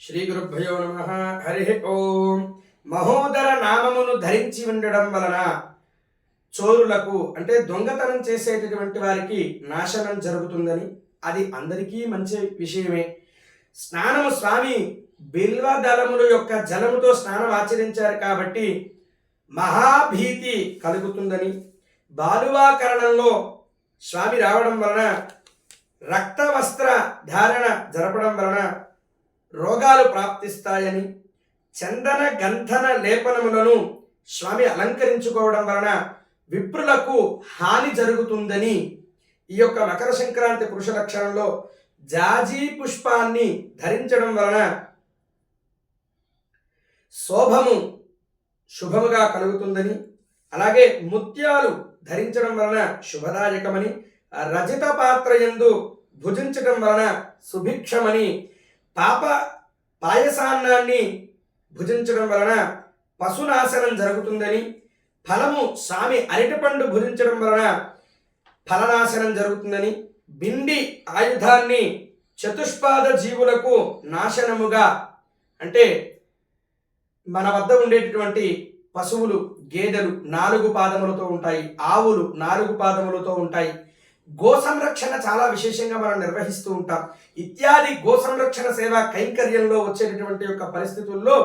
శ్రీ గురుభ్యో నమ. హరి ఓం. మహోదర నామమును ధరించి ఉండడం వలన చోరులకు అంటే దొంగతనం చేసేటటువంటి వారికి నాశనం జరుగుతుందని. అది అందరికీ మంచి విషయమే. స్నానము స్వామి బిల్వ దళముల యొక్క జలముతో స్నానం ఆచరించారు కాబట్టి మహాభీతి కలుగుతుందని. బాలువాకరణంలో స్వామి రావడం వలన రక్త వస్త్ర ధారణ జరపడం వలన ప్రాప్తిస్తాయని చందన గంధన లేపనములను స్వామి అలంకరించుకోవడం వలన విప్రులకు హాని జరుగుతుందని ఈ యొక్క మకర సంక్రాంతి పురుష లక్షణంలో జాజీ పుష్పాన్ని ధరించడం వలన శోభము శుభముగా కలుగుతుందని అలాగే ముత్యాలు ధరించడం వలన శుభదాయకమని రజిత పాత్ర ఎందు భుజించడం వలన సుభిక్షమని పాప పాయసాన్నాన్ని భుజించడం వలన పశునాశనం జరుగుతుందని ఫలము స్వామి అరటిపండు భుజించడం వలన ఫలనాశనం జరుగుతుందని బిండి ఆయుధాన్ని చతుష్పాద జీవులకు నాశనముగా అంటే మన వద్ద ఉండేటటువంటి పశువులు గేదెలు నాలుగు పాదములతో ఉంటాయి ఆవులు నాలుగు పాదములతో ఉంటాయి గో సంరక్షణ చాలా విశేషంగా మనం నిర్వహిస్తూ ఉంటాం. ఇత్యాది గో సంరక్షణ సేవ కైంకర్యంలో వచ్చేటటువంటి యొక్క పరిస్థితుల్లో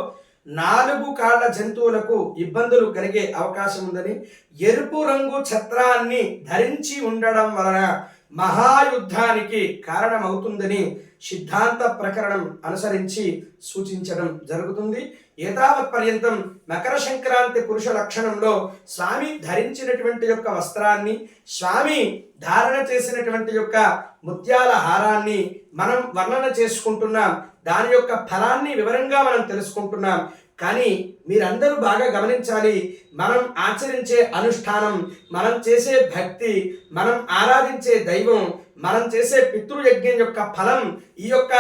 నాలుగు కాళ్ళ జంతువులకు ఇబ్బందులు కలిగే అవకాశం ఉందని ఎరుపు రంగు ఛత్రాన్ని ధరించి ఉండడం వలన మహాయుద్ధానికి కారణమవుతుందని సిద్ధాంత ప్రకరణం అనుసరించి సూచించడం జరుగుతుంది. ఏతావత్ పర్యంతం మకర సంక్రాంతి పురుష లక్షణంలో స్వామి ధరించినటువంటి యొక్క వస్త్రాన్ని స్వామి ధారణ చేసినటువంటి యొక్క ముత్యాల హారాన్ని మనం వర్ణన చేసుకుంటున్నాం. దాని యొక్క ఫలాన్ని వివరంగా మనం తెలుసుకుంటున్నాం. కానీ మీరందరూ బాగా గమనించాలి మనం ఆచరించే అనుష్ఠానం మనం చేసే భక్తి మనం ఆరాధించే దైవం మనం చేసే పితృయజ్ఞం యొక్క ఫలం ఈ యొక్క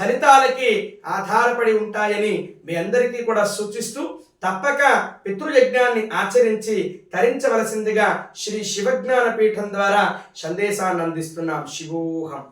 ఫలితాలకి ఆధారపడి ఉంటాయని మీ అందరికీ కూడా సూచిస్తూ తప్పక పితృయజ్ఞాన్ని ఆచరించి తరించవలసిందిగా శ్రీ శివజ్ఞాన పీఠం ద్వారా సందేశాన్ని అందిస్తున్నాం. శివోహం.